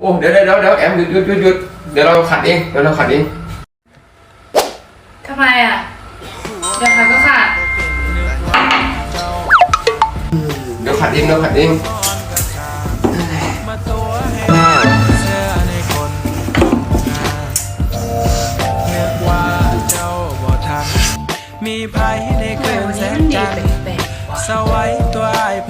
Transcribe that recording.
โอ้เดี๋ยวเดี๋ยวเดี๋ยวแอมหยุดหยุดหยุดหยุดเดี๋ยวเราขัดเองเดี๋ยวเราขัดเองทำไมอะเดี๋ยวขัดก็ขาดเดี๋ยวขัดเองเดี๋ยวขัดเองมีภัยในเกินแสนงจันทร์สวัยตัวอ้อ